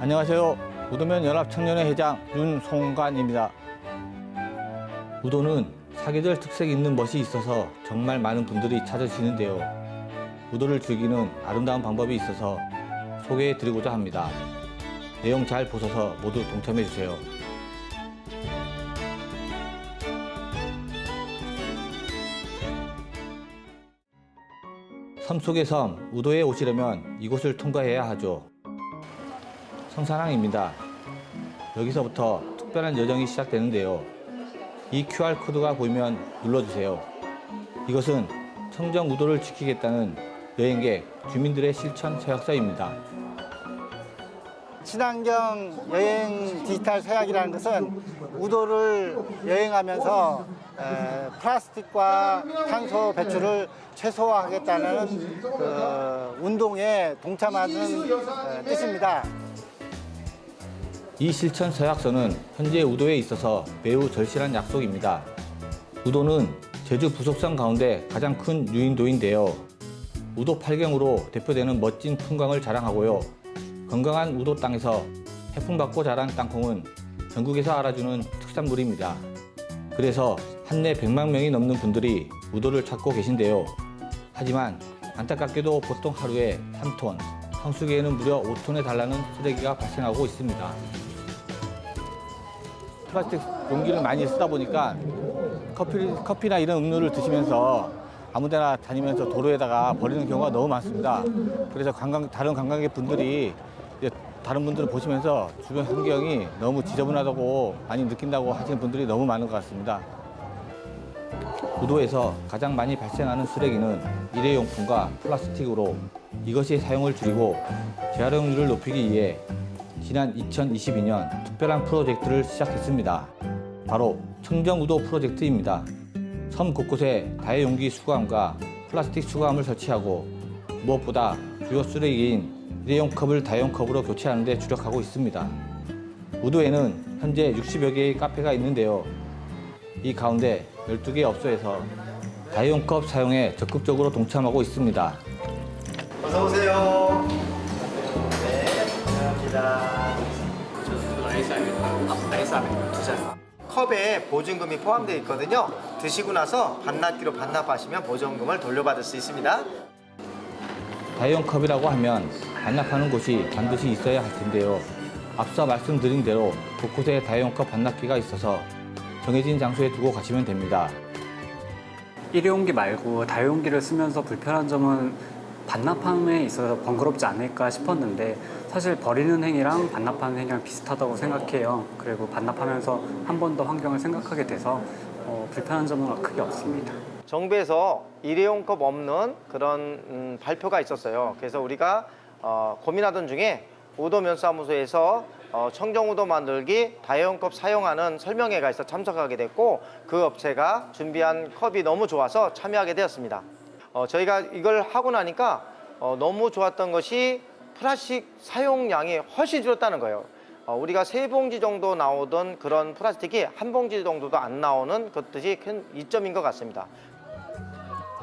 안녕하세요. 우도면 연합 청년회 회장 윤송관입니다. 우도는 사계절 특색 있는 멋이 있어서 정말 많은 분들이 찾으시는데요. 우도를 즐기는 아름다운 방법이 있어서 소개해 드리고자 합니다. 내용 잘 보셔서 모두 동참해 주세요. 섬 속의 섬 우도에 오시려면 이곳을 통과해야 하죠. 성산항입니다. 여기서부터 특별한 여정이 시작되는데요. 이 QR코드가 보이면 눌러주세요. 이것은 청정 우도를 지키겠다는 여행객, 주민들의 실천 서약서입니다. 친환경 여행 디지털 서약이라는 것은 우도를 여행하면서 에, 플라스틱과 탄소 배출을 최소화하겠다는 그 운동에 동참하는 에, 뜻입니다. 이 실천 서약서는 현재 우도에 있어서 매우 절실한 약속입니다. 우도는 제주 부속성 가운데 가장 큰 유인도인데요. 우도 팔경으로 대표되는 멋진 풍광을 자랑하고요. 건강한 우도 땅에서 해풍 받고 자란 땅콩은 전국에서 알아주는 특산물입니다. 그래서 한내 100만 명이 넘는 분들이 우도를 찾고 계신데요. 하지만 안타깝게도 보통 하루에 3톤, 성수기에는 무려 5톤에 달하는 쓰레기가 발생하고 있습니다. 플라스틱 용기를 많이 쓰다 보니까 커피, 커피나 이런 음료를 드시면서 아무 데나 다니면서 도로에다가 버리는 경우가 너무 많습니다. 그래서 관광, 다른 관광객 분들이 다른 분들을 보시면서 주변 환경이 너무 지저분하다고 많이 느낀다고 하시는 분들이 너무 많은 것 같습니다. 우도에서 가장 많이 발생하는 쓰레기는 일회용품과 플라스틱으로 이것이 사용을 줄이고 재활용률을 높이기 위해 지난 2022년 특별한 프로젝트를 시작했습니다. 바로 청정우도 프로젝트입니다. 섬 곳곳에 다회용기 수거함과 플라스틱 수거함을 설치하고 무엇보다 주요 쓰레기인 일회용 컵을 다용 컵으로 교체하는 데 주력하고 있습니다. 우도에는 현재 60여 개의 카페가 있는데요. 이 가운데 12개 업소에서 다이용컵 사용에 적극적으로 동참하고 있습니다. 어서 오세요. 네, 감사합니다. 컵에 보증금이 포함되어 있거든요. 드시고 나서 반납기로 반납하시면 보증금을 돌려받을 수 있습니다. 다이용컵이라고 하면 반납하는 곳이 반드시 있어야 할 텐데요. 앞서 말씀드린 대로 곳곳에 다이용컵 반납기가 있어서 정해진 장소에 두고 가시면 됩니다. 일회용기 말고 다용기를 쓰면서 불편한 점은 반납함에 있어서 번거롭지 않을까 싶었는데 사실 버리는 행위랑 반납하는 행위랑 비슷하다고 생각해요. 그리고 반납하면서 한 번 더 환경을 생각하게 돼서 어, 불편한 점은 크게 없습니다. 정부에서 일회용 컵 없는 그런 음, 발표가 있었어요. 그래서 우리가 어, 고민하던 중에 우도면사무소에서 어, 청정우도 만들기 다회용컵 사용하는 설명회가 있어 참석하게 됐고 그 업체가 준비한 컵이 너무 좋아서 참여하게 되었습니다. 어, 저희가 이걸 하고 나니까 어, 너무 좋았던 것이 플라스틱 사용량이 훨씬 줄었다는 거예요. 어, 우리가 세 봉지 정도 나오던 그런 플라스틱이 한 봉지 정도도 안 나오는 것들이 큰 이점인 것 같습니다.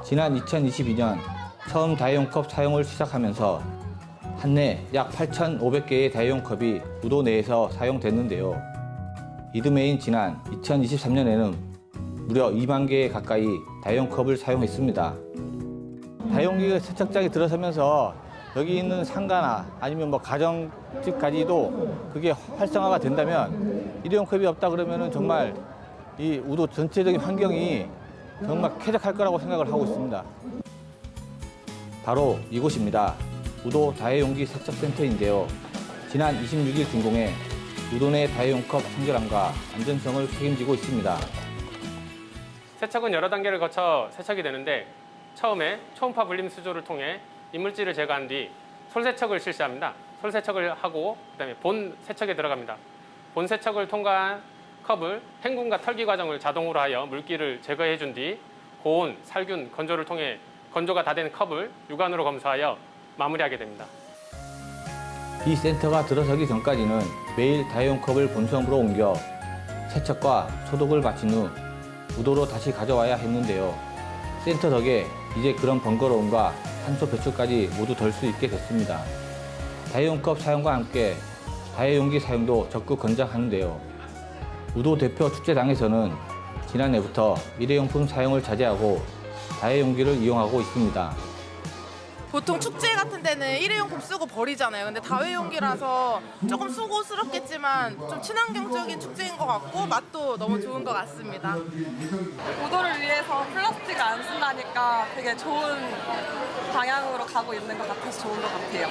지난 2022년 처음 다이용컵 사용을 시작하면서 한해 약 8,500개의 다이용 컵이 우도 내에서 사용됐는데요. 이듬해인 지난 2023년에는 무려 2만 개 가까이 다이용 컵을 사용했습니다. 다이용기가 세척장에 들어서면서 여기 있는 상가나 아니면 뭐 가정집까지도 그게 활성화가 된다면 일회용 컵이 없다 그러면은 정말 이 우도 전체적인 환경이 정말 쾌적할 거라고 생각을 하고 있습니다. 바로 이곳입니다. 우도 다회용기 세척센터인데요. 지난 26일 준공해 우도 내 다회용컵 청결함과 안전성을 책임지고 있습니다. 세척은 여러 단계를 거쳐 세척이 되는데 처음에 초음파 분림 수조를 통해 이물질을 제거한 뒤 솔세척을 실시합니다. 솔세척을 하고 그다음에 본 세척에 들어갑니다. 본 세척을 통과한 컵을 헹굼과 털기 과정을 자동으로 하여 물기를 제거해 준 뒤 고온, 살균, 건조를 통해 건조가 다 된 컵을 육안으로 검사하여 마무리하게 됩니다. 이 센터가 들어서기 전까지는 매일 다이용컵을 본섬으로 옮겨 세척과 소독을 마친 후 우도로 다시 가져와야 했는데요. 센터 덕에 이제 그런 번거로움과 탄소 배출까지 모두 덜 수 있게 됐습니다. 다이용컵 사용과 함께 다회용기 사용도 적극 권장하는데요. 우도 대표 축제장에서는 지난해부터 일회용품 사용을 자제하고 다회용기를 이용하고 있습니다. 보통 축제 같은 데는 일회용품 쓰고 버리잖아요. 근데 다회용기라서 조금 수고스럽겠지만 좀 친환경적인 축제인 것 같고 맛도 너무 좋은 것 같습니다. 우도를 위해서 플라스틱을 안 쓴다니까 되게 좋은 방향으로 가고 있는 것 같아서 좋은 것 같아요.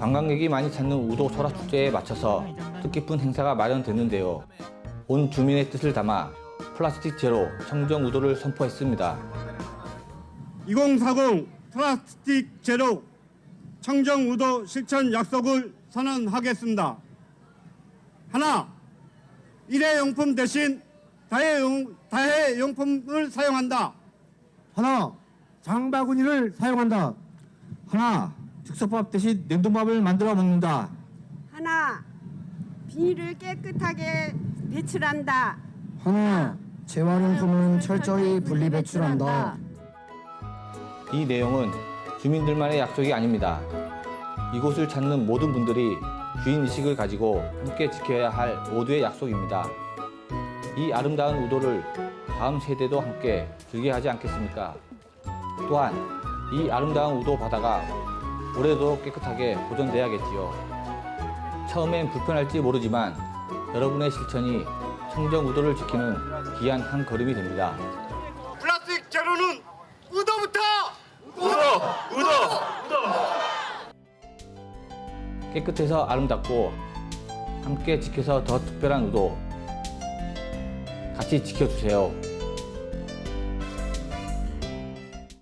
관광객이 많이 찾는 우도 소라 축제에 맞춰서 뜻깊은 행사가 마련됐는데요. 온 주민의 뜻을 담아 플라스틱 제로 청정 우도를 선포했습니다. 2040 플라스틱 제로 청정 우도 실천 약속을 선언하겠습니다. 하나, 일회용품 대신 다회용, 다회용품을 사용한다. 하나, 장바구니를 사용한다. 하나, 즉석밥 대신 냉동밥을 만들어 먹는다. 하나, 비닐을 깨끗하게 배출한다. 하나, 재활용품은 철저히 분리 배출한다. 이 내용은 주민들만의 약속이 아닙니다. 이곳을 찾는 모든 분들이 주인의식을 가지고 함께 지켜야 할 모두의 약속입니다. 이 아름다운 우도를 다음 세대도 함께 즐겨 하지 않겠습니까? 또한 이 아름다운 우도 바다가 오래도록 깨끗하게 보존돼야겠지요. 처음엔 불편할지 모르지만 여러분의 실천이 청정 우도를 지키는 귀한 한 걸음이 됩니다. 깨끗해서 아름답고 함께 지켜서 더 특별한 우도 같이 지켜주세요.